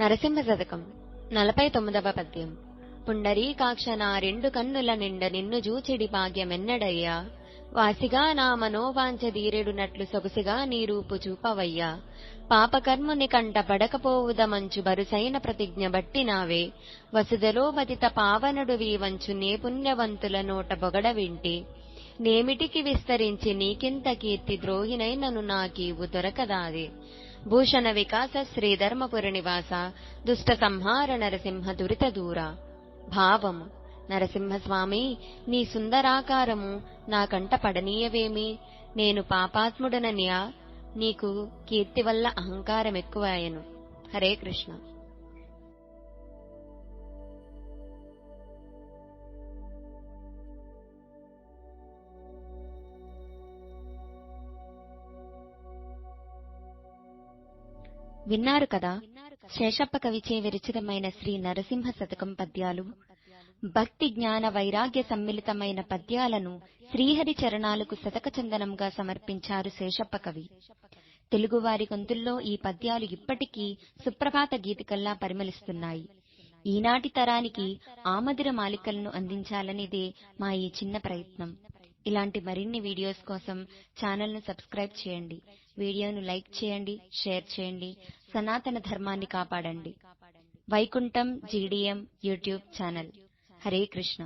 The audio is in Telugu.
నరసింహ శతకం నలభై తొమ్మిదవ పద్యం. పుండరీకాక్ష నా రెండు కన్నుల నిండ నిన్ను జూచిడి భాగ్యమెన్నడయ్యా? వాసిగా నా మనోవాంఛ దీరెడునట్లు సొగసిగా నీ రూపు చూపవయ్యా? పాపకర్ముని కంట పడకపోవుద మంచు బరుసైన ప్రతిజ్ఞ బట్టినావే వసుదలో వదిత పావనుడు వీవంచు నే పుణ్యవంతుల నోట బొగడ వింటి. నేమిటికి విస్తరించి నీకింత కీర్తి ద్రోహినైనను నాకీవు దొరకదాదే. భూషణ వికాస శ్రీధర్మపుర నివాస దుష్ట సంహార నరసింహ దురిత దూర. భావము నరసింహస్వామి నీ సుందరాకారము నా కంట పడనీయవేమి? నేను పాపాత్ముడననియా నీకు కీర్తి వల్ల అహంకారం హరే కృష్ణ. విన్నారు కదా? శేషప్ప కవిచే విరచితమైన శ్రీ నరసింహ శతకం పద్యాలు. భక్తి జ్ఞాన వైరాగ్య సమ్మిళితమైన పద్యాలను శ్రీహరి చరణాలకు శతక చందనంగా సమర్పించారు శేషప్ప కవి. తెలుగువారి గొంతుల్లో ఈ పద్యాలు ఇప్పటికీ సుప్రభాత గీతికల్లా పరిమళిస్తున్నాయి. ఈనాటి తరానికి ఆమదిర మాలికలను అందించాలనేదే మా ఈ చిన్న ప్రయత్నం. ఇలాంటి మరిన్ని వీడియోస్ కోసం ఛానల్ను సబ్స్క్రైబ్ చేయండి. వీడియోను లైక్ చేయండి షేర్ చేయండి సనాతన ధర్మాన్ని కాపాడండి. Vaikuntham GDM YouTube channel. Hare Krishna.